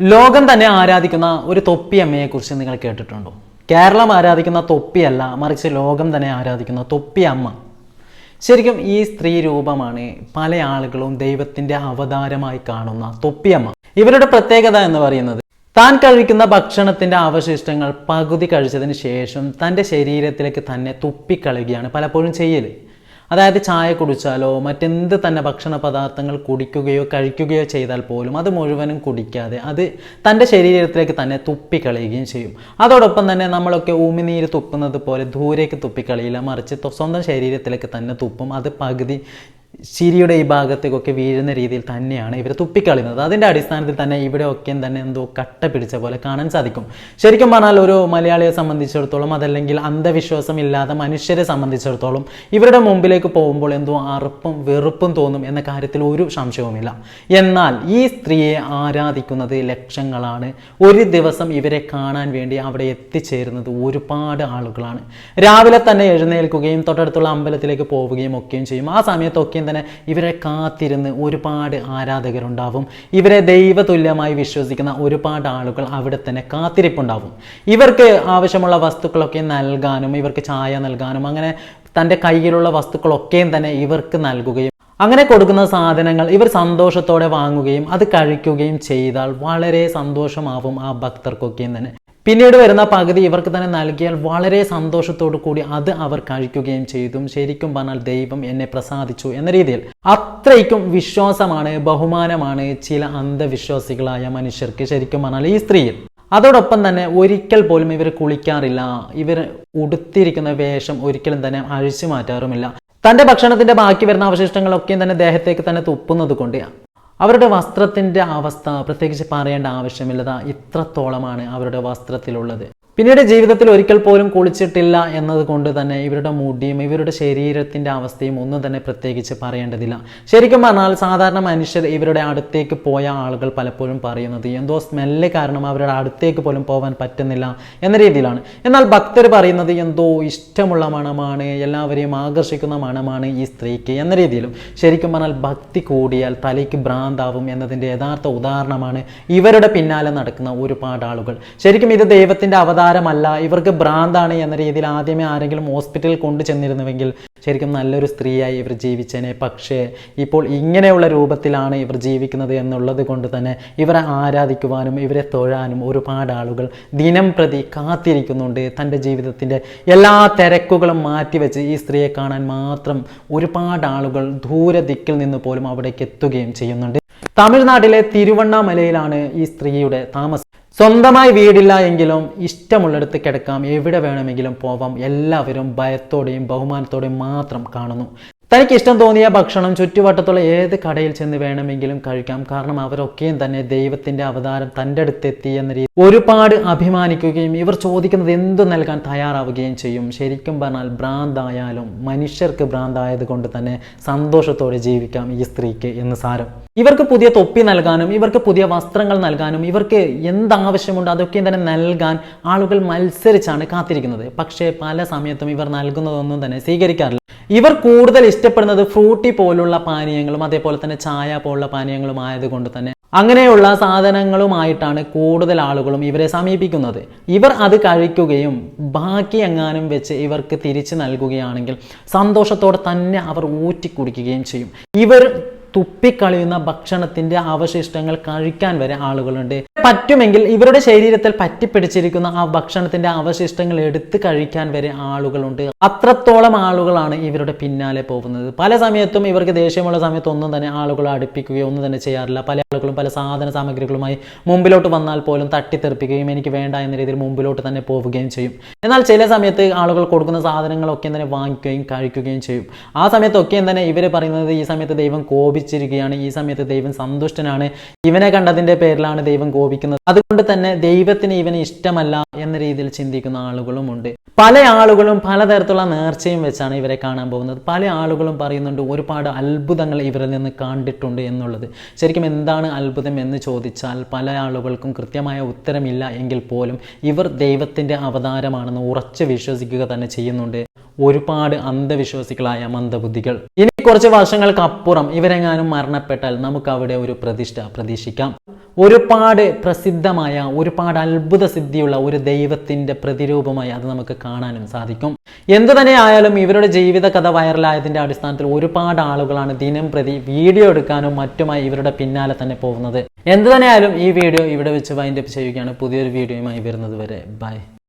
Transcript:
ലോകം തന്നെ ആരാധിക്കുന്ന ഒരു തൊപ്പിയമ്മയെ കുറിച്ച് നിങ്ങൾ കേട്ടിട്ടുണ്ടോ? കേരളം ആരാധിക്കുന്ന തൊപ്പിയല്ല മറിച്ച് ലോകം തന്നെ ആരാധിക്കുന്ന തൊപ്പി അമ്മ. ശരിക്കും ഈ സ്ത്രീ രൂപമാണ് പല ആളുകളും ദൈവത്തിന്റെ അവതാരമായി കാണുന്ന തൊപ്പിയമ്മ ഇവരുടെ പ്രത്യേകത എന്ന് പറയുന്നത് താൻ കഴിക്കുന്ന ഭക്ഷണത്തിന്റെ അവശിഷ്ടങ്ങൾ പകുതി കഴിച്ചതിന് ശേഷം തന്റെ ശരീരത്തിലേക്ക് തന്നെ തുപ്പിക്കളയുകയാണ് പലപ്പോഴും ചെയ്യൽ അതായത് ചായ കുടിച്ചാലോ മറ്റെന്ത് തന്നെ ഭക്ഷണ പദാർത്ഥങ്ങൾ കുടിക്കുകയോ കഴിക്കുകയോ ചെയ്താൽ പോലും അത് മുഴുവനും കുടിക്കാതെ അത് തന്റെ ശരീരത്തിലേക്ക് തന്നെ തുപ്പിക്കളയുകയും ചെയ്യും. അതോടൊപ്പം തന്നെ നമ്മളൊക്കെ ഉമിനീര് തുപ്പുന്നത് പോലെ ദൂരേക്ക് തുപ്പിക്കളയില്ല മറിച്ച് സ്വന്തം ശരീരത്തിലേക്ക് തന്നെ തുപ്പും. അത് പകുതി ചിരിയുടെ ഈ ഭാഗത്തേക്കൊക്കെ വീഴുന്ന രീതിയിൽ തന്നെയാണ് ഇവർ തുപ്പിക്കളയുന്നത്. അതിന്റെ അടിസ്ഥാനത്തിൽ തന്നെ ഇവിടെ ഒക്കെ തന്നെ എന്തോ കട്ട പിടിച്ച പോലെ കാണാൻ സാധിക്കും. ശരിക്കും പറഞ്ഞാൽ ഒരു മലയാളിയെ സംബന്ധിച്ചിടത്തോളം അതല്ലെങ്കിൽ അന്ധവിശ്വാസം ഇല്ലാത്ത മനുഷ്യരെ സംബന്ധിച്ചിടത്തോളം ഇവരുടെ മുമ്പിലേക്ക് പോകുമ്പോൾ എന്തോ അറുപ്പും വെറുപ്പും തോന്നും എന്ന കാര്യത്തിൽ ഒരു സംശയവുമില്ല. എന്നാൽ ഈ സ്ത്രീയെ ആരാധിക്കുന്നത് ലക്ഷങ്ങളാണ്. ഒരു ദിവസം ഇവരെ കാണാൻ വേണ്ടി അവിടെ എത്തിച്ചേരുന്നത് ഒരുപാട് ആളുകളാണ്. രാവിലെ തന്നെ എഴുന്നേൽക്കുകയും തൊട്ടടുത്തുള്ള അമ്പലത്തിലേക്ക് പോവുകയും ഒക്കെയും ചെയ്യും. ആ സമയത്തൊക്കെയും തന്നെ ഇവരെ കാത്തിരുന്ന് ഒരുപാട് ആരാധകരുണ്ടാവും. ഇവരെ ദൈവതുല്യമായി വിശ്വസിക്കുന്ന ഒരുപാട് ആളുകൾ അവിടെ തന്നെ കാത്തിരിപ്പുണ്ടാവും. ഇവർക്ക് ആവശ്യമുള്ള വസ്തുക്കളൊക്കെ നൽകാനും ഇവർക്ക് ചായ നൽകാനും അങ്ങനെ തന്റെ കയ്യിലുള്ള വസ്തുക്കളൊക്കെയും തന്നെ ഇവർക്ക് നൽകുകയും അങ്ങനെ കൊടുക്കുന്ന സാധനങ്ങൾ ഇവർ സന്തോഷത്തോടെ വാങ്ങുകയും അത് കഴിക്കുകയും ചെയ്താൽ വളരെ സന്തോഷമാവും ആ ഭക്തർക്കൊക്കെയും തന്നെ. പിന്നീട് വരുന്ന പകുതി ഇവർക്ക് തന്നെ നൽകിയാൽ വളരെ സന്തോഷത്തോടു കൂടി അത് അവർ കഴിക്കുകയും ചെയ്തു. ശരിക്കും പറഞ്ഞാൽ ദൈവം എന്നെ പ്രസാദിച്ചു എന്ന രീതിയിൽ. അത്രയ്ക്കും വിശ്വാസമാണ് ബഹുമാനമാണ് ചില അന്ധവിശ്വാസികളായ മനുഷ്യർക്ക് ശരിക്കും പറഞ്ഞാൽ ഈ സ്ത്രീയിൽ. അതോടൊപ്പം തന്നെ ഒരിക്കൽ പോലും ഇവർ കുളിക്കാറില്ല. ഇവർ ഉടുത്തിരിക്കുന്ന വേഷം ഒരിക്കലും തന്നെ അഴിച്ചു മാറ്റാറുമില്ല. തന്റെ ഭക്ഷണത്തിന്റെ ബാക്കി വരുന്ന അവശിഷ്ടങ്ങളൊക്കെയും തന്നെ ദേഹത്തേക്ക് തന്നെ തുപ്പുന്നത് കൊണ്ട് അവരുടെ വസ്ത്രത്തിന്റെ അവസ്ഥ പ്രത്യേകിച്ച് പറയേണ്ട ആവശ്യമില്ലത ഇത്രത്തോളമാണ് അവരുടെ വസ്ത്രത്തിലുള്ളത്. പിന്നീട് ജീവിതത്തിൽ ഒരിക്കൽ പോലും കുളിച്ചിട്ടില്ല എന്നത് കൊണ്ട് തന്നെ ഇവരുടെ മുടിയും ഇവരുടെ ശരീരത്തിന്റെ അവസ്ഥയും ഒന്നും തന്നെ പ്രത്യേകിച്ച് പറയേണ്ടതില്ല. ശരിക്കും പറഞ്ഞാൽ സാധാരണ മനുഷ്യർ ഇവരുടെ അടുത്തേക്ക് പോയ ആളുകൾ പലപ്പോഴും പറയുന്നത് എന്തോ സ്മെല്ല് കാരണം അവരുടെ അടുത്തേക്ക് പോലും പോകാൻ പറ്റുന്നില്ല എന്ന രീതിയിലാണ്. എന്നാൽ ഭക്തർ പറയുന്നത് എന്തോ ഇഷ്ടമുള്ള മണമാണ് എല്ലാവരെയും ആകർഷിക്കുന്ന മണമാണ് ഈ സ്ത്രീക്ക് എന്ന രീതിയിലും. ശരിക്കും പറഞ്ഞാൽ ഭക്തി കൂടിയാൽ തലയ്ക്ക് ഭ്രാന്താവും എന്നതിന്റെ യഥാർത്ഥ ഉദാഹരണമാണ് ഇവരുടെ പിന്നാലെ നടക്കുന്ന ഒരുപാട് ആളുകൾ. ശരിക്കും ഇത് ദൈവത്തിന്റെ അവതാരമല്ല ഇവർക്ക് ഭ്രാന്താണ് എന്ന രീതിയിൽ ആദ്യമേ ആരെങ്കിലും ഹോസ്പിറ്റലിൽ കൊണ്ടു ചെന്നിരുന്നുവെങ്കിൽ ശരിക്കും നല്ലൊരു സ്ത്രീയായി ഇവർ ജീവിച്ചേനെ. പക്ഷേ ഇപ്പോൾ ഇങ്ങനെയുള്ള രൂപത്തിലാണ് ഇവർ ജീവിക്കുന്നത് എന്നുള്ളത് കൊണ്ട് തന്നെ ഇവരെ ആരാധിക്കുവാനും ഇവരെ തൊഴാനും ഒരുപാട് ആളുകൾ ദിനം പ്രതി കാത്തിരിക്കുന്നുണ്ട്. തന്റെ ജീവിതത്തിന്റെ എല്ലാ തിരക്കുകളും മാറ്റിവെച്ച് ഈ സ്ത്രീയെ കാണാൻ മാത്രം ഒരുപാട് ആളുകൾ ദൂരെ ദിക്കിൽ നിന്ന് പോലും അവിടേക്ക് എത്തുകയും ചെയ്യുന്നുണ്ട്. തമിഴ്നാട്ടിലെ തിരുവണ്ണാമലയിലാണ് ഈ സ്ത്രീയുടെ താമസം. സ്വന്തമായി വീടില്ല എങ്കിലും ഇഷ്ടമുള്ളിടത്ത് കിടക്കാം. എവിടെ വേണമെങ്കിലും പോവാം. എല്ലാവരും ഭയത്തോടെയും ബഹുമാനത്തോടെയും മാത്രം കാണുന്നു. തനിക്ക് ഇഷ്ടം തോന്നിയ ഭക്ഷണം ചുറ്റുവട്ടത്തുള്ള ഏത് കടയിൽ ചെന്ന് വേണമെങ്കിലും കഴിക്കാം. കാരണം അവരൊക്കെയും തന്നെ ദൈവത്തിന്റെ അവതാരം തന്റെ അടുത്തെത്തി എന്ന രീതി ഒരുപാട് അഭിമാനിക്കുകയും ഇവർ ചോദിക്കുന്നത് എന്തു നൽകാൻ തയ്യാറാവുകയും ചെയ്യും. ശരിക്കും പറഞ്ഞാൽ ഭ്രാന്തായാലും മനുഷ്യർക്ക് ഭ്രാന്തായത് കൊണ്ട് തന്നെ സന്തോഷത്തോടെ ജീവിക്കാം ഈ സ്ത്രീക്ക് എന്ന് സാരം. ഇവർക്ക് പുതിയ തൊപ്പി നൽകാനും ഇവർക്ക് പുതിയ വസ്ത്രങ്ങൾ നൽകാനും ഇവർക്ക് എന്താവശ്യമുണ്ട് അതൊക്കെ തന്നെ നൽകാൻ ആളുകൾ മത്സരിച്ചാണ് കാത്തിരിക്കുന്നത്. പക്ഷേ പല സമയത്തും ഇവർ നൽകുന്നതൊന്നും തന്നെ സ്വീകരിക്കാറില്ല. ഇവർ കൂടുതൽ ഇഷ്ടപ്പെടുന്നത് ഫ്രൂട്ടി പോലുള്ള പാനീയങ്ങളും അതേപോലെ തന്നെ ചായ പോലുള്ള പാനീയങ്ങളും ആയതുകൊണ്ട് തന്നെ. അങ്ങനെയുള്ള സാധനങ്ങളുമായിട്ടാണ് കൂടുതൽ ആളുകളും ഇവരെ സമീപിക്കുന്നത്. ഇവർ അത് കഴിക്കുകയും ബാക്കി എങ്ങാനും വെച്ച് ഇവർക്ക് തിരിച്ചു നൽകുകയാണെങ്കിൽ സന്തോഷത്തോടെ തന്നെ അവർ ഊറ്റിക്കുടിക്കുകയും ചെയ്യും. ഇവർ തുപ്പിക്കളയുന്ന ഭക്ഷണത്തിന്റെ അവശിഷ്ടങ്ങൾ കഴിക്കാൻ വരെ ആളുകളുണ്ട്. പറ്റുമെങ്കിൽ ഇവരുടെ ശരീരത്തിൽ പറ്റിപ്പിടിച്ചിരിക്കുന്ന ആ ഭക്ഷണത്തിന്റെ അവശിഷ്ടങ്ങൾ എടുത്ത് കഴിക്കാൻ വരെ ആളുകളുണ്ട്. അത്രത്തോളം ആളുകളാണ് ഇവരുടെ പിന്നാലെ പോകുന്നത്. പല സമയത്തും ഇവർക്ക് ദേഷ്യമുള്ള സമയത്ത് ഒന്നും തന്നെ ആളുകളെ അടുപ്പിക്കുകയോ ഒന്നും തന്നെ ചെയ്യാറില്ല. പല ആളുകളും പല സാധന സാമഗ്രികളുമായി മുമ്പിലോട്ട് വന്നാൽ പോലും തട്ടിത്തെറിപ്പിക്കുകയും എനിക്ക് വേണ്ട എന്ന രീതിയിൽ മുമ്പിലോട്ട് തന്നെ പോവുകയും ചെയ്യും. എന്നാൽ ചില സമയത്ത് ആളുകൾ കൊടുക്കുന്ന സാധനങ്ങളൊക്കെ തന്നെ വാങ്ങിക്കുകയും കഴിക്കുകയും ചെയ്യും. ആ സമയത്തൊക്കെയും തന്നെ ഇവർ പറയുന്നത് ഈ സമയത്ത് ദൈവം കോപിച്ചിരിക്കുകയാണ് ഈ സമയത്ത് ദൈവം സന്തുഷ്ടനാണ്. ഇവനെ കണ്ടതിന്റെ പേരിലാണ് ദൈവം കോപിക്കുന്നത്. അതുകൊണ്ട് തന്നെ ദൈവത്തിന് ഇവന് ഇഷ്ടമല്ല എന്ന രീതിയിൽ ചിന്തിക്കുന്ന ആളുകളും ഉണ്ട്. പല ആളുകളും പലതരത്തിലുള്ള നേർച്ചയും വെച്ചാണ് ഇവരെ കാണാൻ പോകുന്നത്. പല ആളുകളും പറയുന്നുണ്ട് ഒരുപാട് അത്ഭുതങ്ങൾ ഇവരിൽ നിന്ന് കണ്ടിട്ടുണ്ട് എന്നുള്ളത്. ശരിക്കും എന്താണ് അത്ഭുതം എന്ന് ചോദിച്ചാൽ പല ആളുകൾക്കും കൃത്യമായ ഉത്തരമില്ല എങ്കിൽ പോലും ഇവർ ദൈവത്തിന്റെ അവതാരമാണെന്ന് ഉറച്ചു വിശ്വസിക്കുക തന്നെ ചെയ്യുന്നുണ്ട്. ഒരുപാട് അന്ധവിശ്വാസികളായ മന്ദബുദ്ധികൾ. ഇനി കുറച്ച് വർഷങ്ങൾക്കപ്പുറം ഇവരെങ്ങാനും മരണപ്പെട്ടാൽ നമുക്ക് അവിടെ ഒരു പ്രതിഷ്ഠ പ്രതീക്ഷിക്കാം. ഒരുപാട് പ്രസിദ്ധമായ ഒരുപാട് അത്ഭുത സിദ്ധിയുള്ള ഒരു ദൈവത്തിന്റെ പ്രതിരൂപമായി അത് നമുക്ക് കാണാനും സാധിക്കും. എന്തു തന്നെ ആയാലും ഇവരുടെ ജീവിത കഥ വൈറലായതിന്റെ അടിസ്ഥാനത്തിൽ ഒരുപാട് ആളുകളാണ് ദിനം പ്രതി വീഡിയോ എടുക്കാനും മറ്റുമായി ഇവരുടെ പിന്നാലെ തന്നെ പോകുന്നത്. എന്തു തന്നെ ആയാലും ഈ വീഡിയോ ഇവിടെ വെച്ച് വൈൻഡപ്പ് ചെയ്യുകയാണ്. പുതിയൊരു വീഡിയോയുമായി വരുന്നത് വരെ. ബൈ